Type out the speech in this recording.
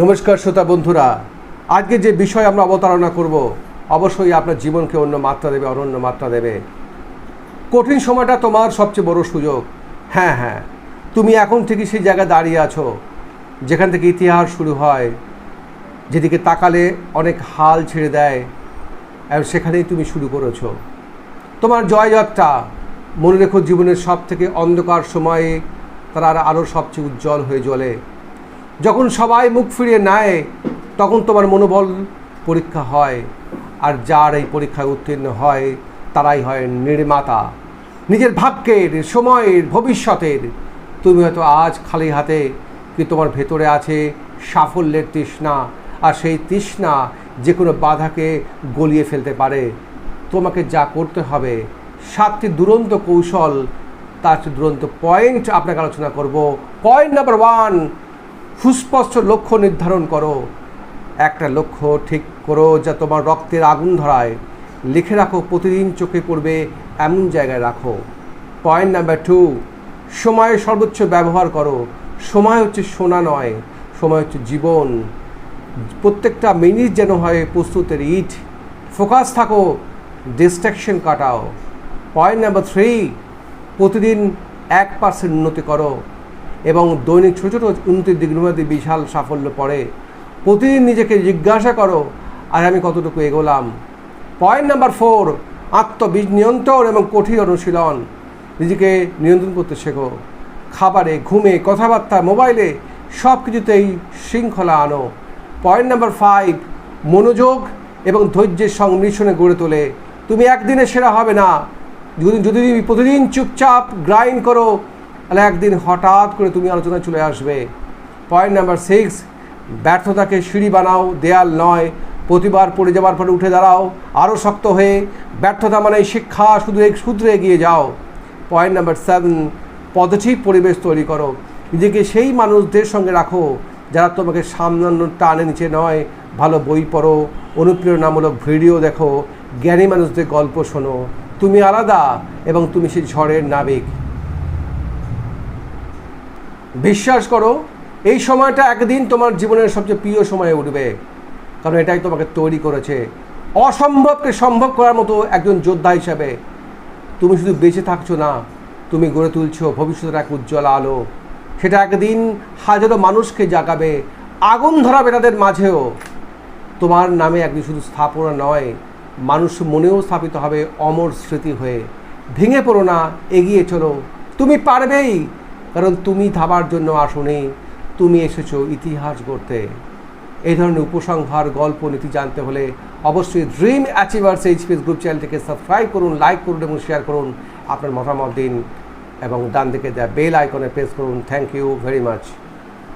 নমস্কার শ্রোতা বন্ধুরা। আজকে যে বিষয় আমরা অবতারণা করব, অবশ্যই আপনার জীবনকে অন্য মাত্রা দেবে, অনন্য মাত্রা দেবে। কঠিন সময়টা তোমার সবচেয়ে বড় সুযোগ। হ্যাঁ হ্যাঁ তুমি এখন থেকে সেই জায়গায় দাঁড়িয়ে আছো, যেখান থেকে ইতিহাস শুরু হয়, যেদিকে তাকালে অনেক হাল ছেড়ে দেয় এবং সেখানেই তুমি শুরু করেছ। তোমার জয়যাত্রা মনে রেখো জীবনের সব থেকে অন্ধকার সময়ে তারা আরও সবচেয়ে উজ্জ্বল হয়ে জ্বলে। যখন সবাই মুখ ফিরিয়ে নেয়, তখন তোমার মনোবল পরীক্ষা হয়। আর যার এই পরীক্ষায় উত্তীর্ণ হয়, তারাই হয় নির্মাতা। নিজের ভাগ্যের, সময়ের, ভবিষ্যতের। তুমি হয়তো আজ খালি হাতে কি তোমার ভেতরে আছে সাফল্যের তৃষ্ণা? আর সেই তৃষ্ণা যে কোনো বাধাকে গলিয়ে ফেলতে পারে। তোমাকে যা করতে হবে, সাতটি দুরন্ত কৌশল, তার দুরন্ত পয়েন্ট আপনাকে আলোচনা করব। পয়েন্ট নাম্বার ওয়ান সুস্পষ্ট লক্ষ্য নির্ধারণ করো। একটা লক্ষ্য ঠিক করো যা তোমার রক্তের আগুন ধরায়। লিখে রাখো, প্রতিদিন চোখে পড়বে, এমন জায়গায় রাখো। পয়েন্ট নাম্বার টু সময়ের সর্বোচ্চ ব্যবহার করো। সময় হচ্ছে সোনা নয়, সময় হচ্ছে জীবন। প্রত্যেকটা মিনিট যেন হয় প্রস্তুতের ইট। ফোকাস থাকো ডিস্ট্রাকশন কাটাও। পয়েন্ট নাম্বার থ্রি প্রতিদিন এক পার্সেন্ট উন্নতি করো। এবং দৈনিক ছোটো ছোটো উন্নতির দিকগুলোতে বিশাল সাফল্য পড়ে। প্রতিদিন নিজেকে জিজ্ঞাসা করো, আর, আমি কতটুকু এগোলাম? পয়েন্ট নাম্বার ফোর আত্মবিজ নিয়ন্ত্রণ এবং কঠিন অনুশীলন। নিজেকে নিয়ন্ত্রণ করতে শেখো। খাবারে, ঘুমে, কথাবার্তা, মোবাইলে সব কিছুতেই শৃঙ্খলা আনো। পয়েন্ট নাম্বার ফাইভ মনোযোগ এবং ধৈর্যের সংমিশ্রণে গড়ে তোলে। তুমি একদিনে সেরা হবে না। যদি যদি প্রতিদিন চুপচাপ গ্রাইন্ড করো তাহলে একদিন হঠাৎ করে তুমি আলোচনায় চলে আসবে। পয়েন্ট নাম্বার সিক্স ব্যর্থতাকে সিঁড়ি বানাও, দেয়াল নয়, প্রতিবার পড়ে যাওয়ার পরে উঠে দাঁড়াও আরও শক্ত হয়ে, ব্যর্থতা মানে শিক্ষা, শুধু এক সূত্রে এগিয়ে যাও। পয়েন্ট নাম্বার সেভেন পজিটিভ পরিবেশ তৈরি করো। নিজেকে সেই মানুষদের সঙ্গে রাখো, যারা তোমাকে সামলানোর টানে নিচে নয়। ভালো বই পড়ো, অনুপ্রেরণামূলক ভিডিও দেখো, জ্ঞানী মানুষদের গল্প শোনো। তুমি আলাদা এবং তুমি সেই ঝড়ের নাবিক। বিশ্বাস করো, এই সময়টা একদিন তোমার জীবনের সবচেয়ে প্রিয় সময়ে উঠবে। কারণ এটাই তোমাকে তৈরি করেছে। অসম্ভবকে সম্ভব করার মতো একজন যোদ্ধা হিসাবে তুমি শুধু বেঁচে থাকছো না, তুমি গড়ে তুলছো, ভবিষ্যতের এক উজ্জ্বল আলো। সেটা একদিন হাজারো মানুষকে জাগাবে, আগুন ধরাবে তাদের মাঝেও। তোমার নামে একদিন শুধু স্থাপনা নয়, মানুষ মনেও স্থাপিত হবে অমর স্মৃতি হয়ে। ভেঙে পড়ো না, এগিয়ে চলো। তুমি পারবেই কারণ তুমি থাবার জন্য আসনি, তুমি এসেছ ইতিহাস গড়তে। এই ধরনের উপসংহার, গল্প, নীতি জানতে হলে অবশ্যই ড্রিম অ্যাচিভার্স এইচপিএস গ্রুপ চ্যানেলটিকে সাবস্ক্রাইব করুন লাইক করুন এবং শেয়ার করুন আপনার মতামত দিন এবং ডান দিকে দেওয়া বেল আইকনে প্রেস করুন। Thank you very much